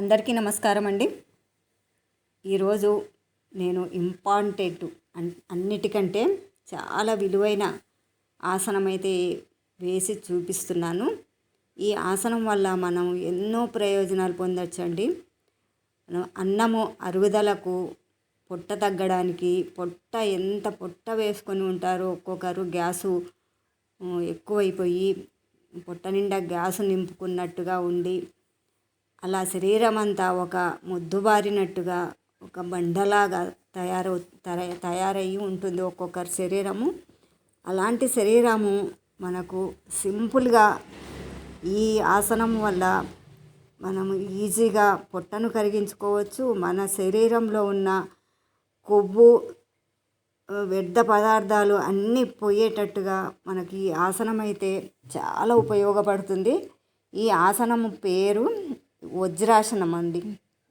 అందరికీ నమస్కారం అండి. ఈరోజు నేను ఇంపార్టెంట్ అన్ అన్నిటికంటే చాలా విలువైన ఆసనం అయితే వేసి చూపిస్తున్నాను. ఈ ఆసనం వల్ల మనం ఎన్నో ప్రయోజనాలు పొందొచ్చండి. అన్నము అరుగుదలకు పొట్ట తగ్గడానికి పొట్ట ఎంత పొట్ట వేసుకొని ఉంటారో ఒక్కొక్కరు గ్యాసు ఎక్కువైపోయి పొట్ట నిండా గ్యాసు నింపుకున్నట్టుగా ఉండి అలా శరీరం అంతా ఒక మొద్దుబారినట్టుగా ఒక బండలాగా తయారవు తర- తయారయ్యి ఉంటుంది ఒక్కొక్కరి శరీరము. అలాంటి శరీరము మనకు సింపుల్గా ఈ ఆసనం వల్ల మనము ఈజీగా పొట్టను కరిగించుకోవచ్చు. మన శరీరంలో ఉన్న కొవ్వు వ్యర్థ పదార్థాలు అన్నీ పోయేటట్టుగా మనకి ఈ ఆసనం అయితే చాలా ఉపయోగపడుతుంది. ఈ ఆసనం పేరు వజ్రాసనం అండి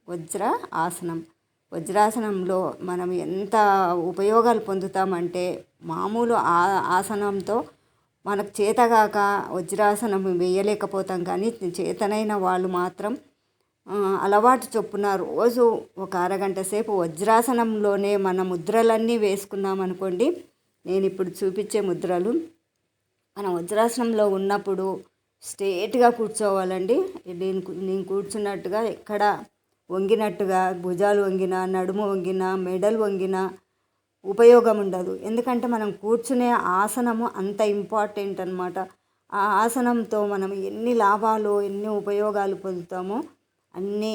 వజ్ర ఆసనం. వజ్రాసనంలో మనం ఎంత ఉపయోగాలు పొందుతామంటే మామూలు ఆ ఆసనంతో మనకు చేతగాక వజ్రాసనం వేయలేకపోతాం. కానీ చేతనైన వాళ్ళు మాత్రం అలవాటు చొప్పున రోజు ఒక అరగంట సేపు వజ్రాసనంలోనే మన ముద్రలన్నీ వేసుకున్నాం అనుకోండి నేను ఇప్పుడు చూపించే ముద్రలు మనం వజ్రాసనంలో ఉన్నప్పుడు స్ట్రేట్గా కూర్చోవాలండి. నేను నేను కూర్చున్నట్టుగా ఎక్కడ వంగినట్టుగా భుజాలు వంగిన నడుము వంగిన మెడలు వంగిన ఉపయోగం ఉండదు. ఎందుకంటే మనం కూర్చునే ఆసనము అంత ఇంపార్టెంట్ అన్నమాట. ఆ ఆసనంతో మనం ఎన్ని లాభాలు ఎన్ని ఉపయోగాలు పొందుతామో అన్ని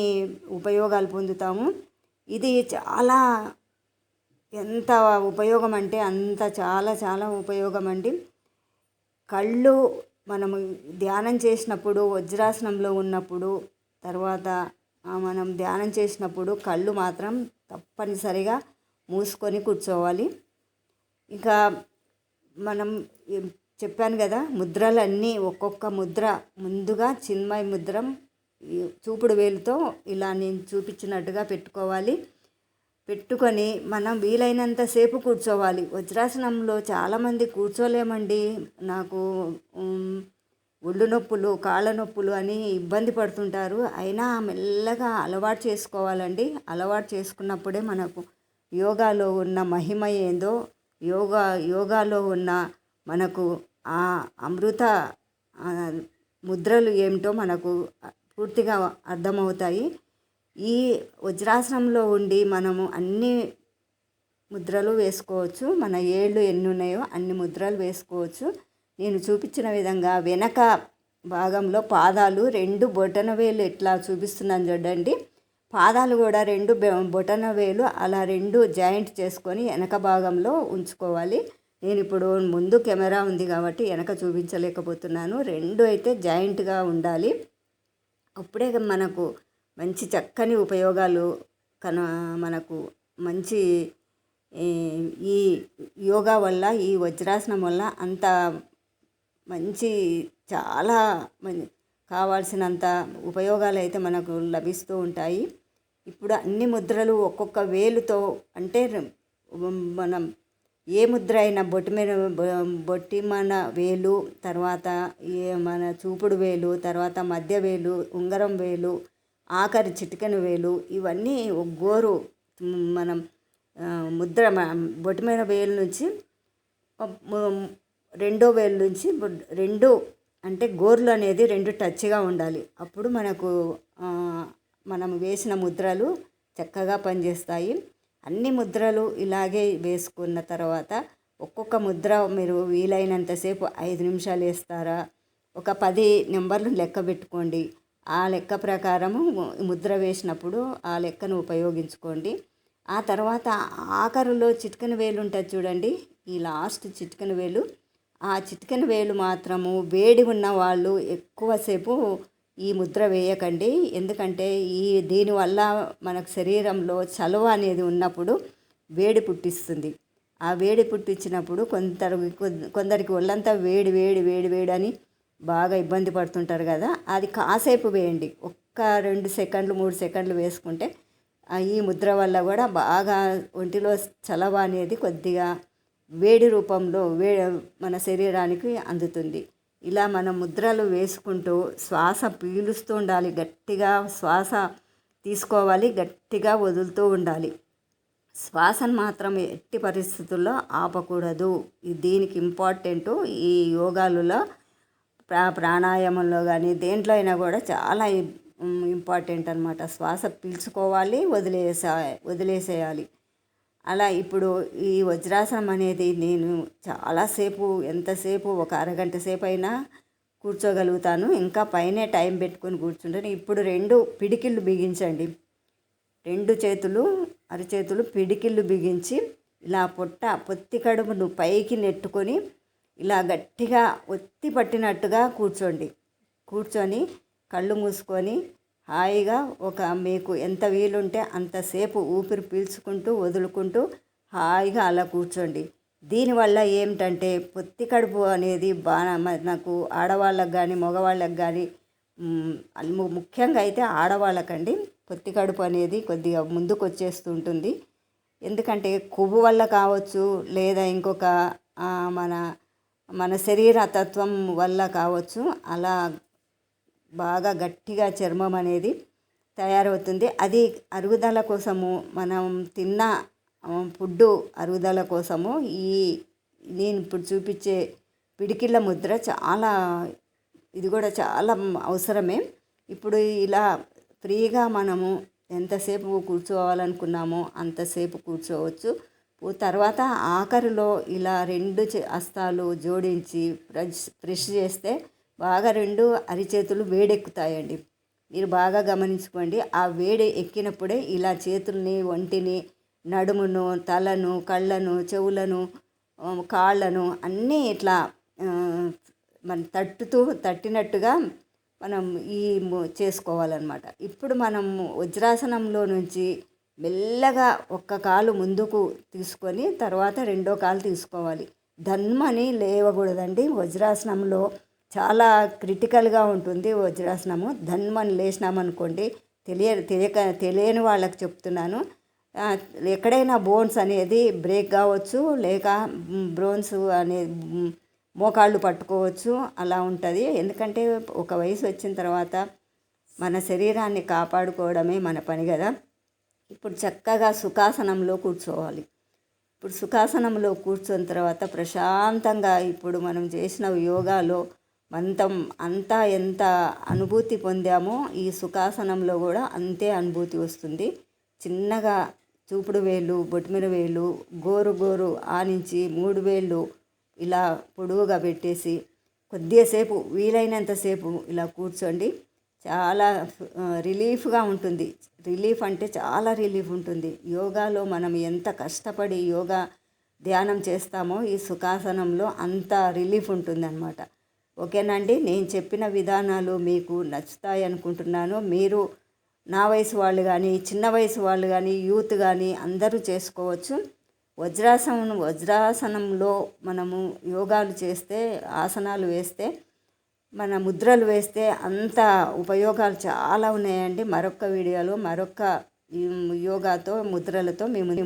ఉపయోగాలు పొందుతాము. ఇది చాలా ఎంత ఉపయోగం అంటే అంత చాలా చాలా ఉపయోగం అండి. కళ్ళు మనము ధ్యానం చేసినప్పుడు వజ్రాసనంలో ఉన్నప్పుడు తర్వాత మనం ధ్యానం చేసినప్పుడు కళ్ళు మాత్రం తప్పనిసరిగా మూసుకొని కూర్చోవాలి. ఇంకా మనం చెప్పాను కదా ముద్రలన్నీ ఒక్కొక్క ముద్ర ముందుగా చిన్మయ ముద్రం చూపుడు వేలుతో ఇలా నేను చూపించినట్టుగా పెట్టుకోవాలి. పెట్టుకొని మనం వీలైనంతసేపు కూర్చోవాలి. వజ్రాసనంలో చాలామంది కూర్చోలేమండి. నాకు ఒళ్ళు నొప్పులు కాళ్ళ నొప్పులు అని ఇబ్బంది పడుతుంటారు. అయినా మెల్లగా అలవాటు చేసుకోవాలండి. అలవాటు చేసుకున్నప్పుడే మనకు యోగాలో ఉన్న మహిమ ఏందో యోగా యోగాలో ఉన్న మనకు ఆ అమృత ముద్రలు ఏమిటో మనకు పూర్తిగా అర్థమవుతాయి. ఈ వజ్రాసనంలో ఉండి మనము అన్ని ముద్రలు వేసుకోవచ్చు. మన ఏళ్ళు ఎన్ని ఉన్నాయో అన్ని ముద్రలు వేసుకోవచ్చు. నేను చూపించిన విధంగా వెనక భాగంలో పాదాలు రెండు బొటన వేలు ఎట్లా చూపిస్తున్నాను చూడండి. పాదాలు కూడా రెండు బె- బొటన వేలు అలా రెండు జాయింట్ చేసుకొని వెనక భాగంలో ఉంచుకోవాలి. నేను ఇప్పుడు ముందు కెమెరా ఉంది కాబట్టి వెనక చూపించలేకపోతున్నాను. రెండు అయితే జాయింట్గా ఉండాలి. అప్పుడే మనకు మంచి చక్కని ఉపయోగాలు కన మనకు మంచి ఈ యోగా వల్ల ఈ వజ్రాసనం వల్ల అంత మంచి చాలా కావాల్సినంత ఉపయోగాలు అయితే మనకు లభిస్తూ ఉంటాయి. ఇప్పుడు అన్ని ముద్రలు ఒక్కొక్క వేలుతో అంటే మనం ఏ ముద్ర అయినా బొట్టి మీద బొట్టి మన వేలు తర్వాత ఏ మన చూపుడు వేలు తర్వాత మధ్య వేలు ఉంగరం వేలు ఆఖరి చిటికెన వేలు ఇవన్నీ ఒక గోరు మనం ముద్ర బొటిమైన వేలు నుంచి రెండో వేలు నుంచి రెండు అంటే గోర్లు అనేది రెండు టచ్గా ఉండాలి. అప్పుడు మనకు మనం వేసిన ముద్రలు చక్కగా పనిచేస్తాయి. అన్ని ముద్రలు ఇలాగే వేసుకున్న తర్వాత ఒక్కొక్క ముద్ర మీరు వీలైనంతసేపు ఐదు నిమిషాలు వేస్తారా? ఒక పది నెంబర్లు లెక్క పెట్టుకోండి. ఆ లెక్క ప్రకారము ముద్ర వేసినప్పుడు ఆ లెక్కను ఉపయోగించుకోండి. ఆ తర్వాత ఆఖరులో చిటికెన వేలు ఉంటుంది చూడండి. ఈ లాస్ట్ చిటికెన వేలు. ఆ చిటికెన వేలు మాత్రము వేడి ఉన్న వాళ్ళు ఎక్కువసేపు ఈ ముద్ర వేయకండి. ఎందుకంటే ఈ దీనివల్ల మనకు శరీరంలో చలువ అనేది ఉన్నప్పుడు వేడి పుట్టిస్తుంది. ఆ వేడి పుట్టించినప్పుడు కొందరు కొందరికి ఒళ్ళంతా వేడి వేడి వేడి వేడి అని బాగా ఇబ్బంది పడుతుంటారు కదా అది కాసేపు వేయండి. ఒక్క రెండు సెకండ్లు మూడు సెకండ్లు వేసుకుంటే ఈ ముద్ర వల్ల కూడా బాగా ఒంటిలో చలవ అనేది కొద్దిగా వేడి రూపంలో వే మన శరీరానికి అందుతుంది. ఇలా మనం ముద్రలు వేసుకుంటూ శ్వాస పీలుస్తూ ఉండాలి గట్టిగా శ్వాస తీసుకోవాలి గట్టిగా వదులుతూ ఉండాలి. శ్వాసను మాత్రం ఎట్టి పరిస్థితుల్లో ఆపకూడదు. దీనికి ఇంపార్టెంట్ ఈ యోగాలలో ప్రా ప్రాణాయామంలో కానీ దేంట్లో అయినా కూడా చాలా ఇంపార్టెంట్ అనమాట శ్వాస పీల్చుకోవాలి వదిలేసే వదిలేసేయాలి. అలా ఇప్పుడు ఈ వజ్రాసనం అనేది నేను చాలాసేపు ఎంతసేపు ఒక అరగంట సేపు అయినా కూర్చోగలుగుతాను. ఇంకా పైనే టైం పెట్టుకొని కూర్చుంటాను. ఇప్పుడు రెండు పిడికిళ్ళు బిగించండి. రెండు చేతులు అరచేతులు పిడికిళ్ళు బిగించి ఇలా పొట్ట పొత్తి కడుపును పైకి నెట్టుకొని ఇలా గట్టిగా ఒత్తి పట్టినట్టుగా కూర్చోండి. కూర్చొని కళ్ళు మూసుకొని హాయిగా ఒక మీకు ఎంత వీలుంటే అంతసేపు ఊపిరి పీల్చుకుంటూ వదులుకుంటూ హాయిగా అలా కూర్చోండి. దీనివల్ల ఏమిటంటే పొత్తి కడుపు అనేది బాగా నాకు ఆడవాళ్ళకు కానీ మగవాళ్ళకి కానీ ముఖ్యంగా అయితే ఆడవాళ్ళకండి పొత్తి కడుపు అనేది కొద్దిగా ముందుకు వచ్చేస్తుంటుంది ఎందుకంటే కొవ్వు వల్ల కావచ్చు లేదా ఇంకొక మన మన శరీర తత్వం వల్ల కావచ్చు. అలా బాగా గట్టిగా చర్మం అనేది తయారవుతుంది. అది అరుగుదల కోసము మనం తిన్న ఫుడ్డు అరుగుదల కోసము ఈ నేను ఇప్పుడు చూపించే పిడికిళ్ళ ముద్ర చాలా ఇది కూడా చాలా అవసరమే. ఇప్పుడు ఇలా ఫ్రీగా మనము ఎంతసేపు కూర్చోవాలనుకున్నామో అంతసేపు కూర్చోవచ్చు. తర్వాత ఆఖరిలో ఇలా రెండు హస్తాలు జోడించి ప్రెస్ ప్రెస్ చేస్తే బాగా రెండు అరిచేతులు వేడెక్కుతాయండి. మీరు బాగా గమనించుకోండి. ఆ వేడి ఎక్కినప్పుడే ఇలా చేతుల్ని ఒంటిని నడుమును తలను కళ్ళను చెవులను కాళ్ళను అన్నీ ఇట్లా మనం తట్టుతూ తట్టినట్టుగా మనం ఈ చేసుకోవాలన్నమాట. ఇప్పుడు మనం వజ్రాసనంలో నుంచి మెల్లగా ఒక్క కాలు ముందుకు తీసుకొని తర్వాత రెండో కాలు తీసుకోవాలి. ధన్మని లేవకూడదండి. వజ్రాసనంలో చాలా క్రిటికల్గా ఉంటుంది వజ్రాసనము. ధన్మని లేచినామనుకోండి తెలియ తెలియక తెలియని వాళ్ళకి చెప్తున్నాను. ఎక్కడైనా బోన్స్ అనేది బ్రేక్ కావచ్చు లేక బ్రోన్స్ అనే మోకాళ్ళు పట్టుకోవచ్చు అలా ఉంటుంది. ఎందుకంటే ఒక వయసు వచ్చిన తర్వాత మన శరీరాన్ని కాపాడుకోవడమే మన పని కదా. ఇప్పుడు చక్కగా సుఖాసనంలో కూర్చోవాలి. ఇప్పుడు సుఖాసనంలో కూర్చున్న తర్వాత ప్రశాంతంగా ఇప్పుడు మనం చేసిన యోగాలో మంతం అంతా ఎంత అనుభూతి పొందామో ఈ సుఖాసనంలో కూడా అంతే అనుభూతి వస్తుంది. చిన్నగా చూపుడు వేలు బొట్మిన వేలు గోరు గోరు ఆనించి మూడు వేళ్ళు ఇలా పొడువుగా పెట్టేసి కొద్దిసేపు వీలైనంతసేపు ఇలా కూర్చోండి. చాలా రిలీఫ్గా ఉంటుంది. రిలీఫ్ అంటే చాలా రిలీఫ్ ఉంటుంది. యోగాలో మనం ఎంత కష్టపడి యోగా ధ్యానం చేస్తామో ఈ సుఖాసనంలో అంత రిలీఫ్ ఉంటుంది అనమాట ఓకేనండి? నేను చెప్పిన విధానాలు మీకు నచ్చుతాయి అనుకుంటున్నాను మీరు నా వయసు వాళ్ళు కానీ చిన్న వయసు వాళ్ళు కానీ యూత్ కానీ అందరూ చేసుకోవచ్చు. వజ్రాసనం వజ్రాసనంలో మనము యోగాలు చేస్తే ఆసనాలు వేస్తే మన ముద్రలు వేస్తే అంత ఉపయోగాలు చాలా ఉన్నాయండి. మరొక వీడియోలో మరొక యోగాతో ముద్రలతో మేము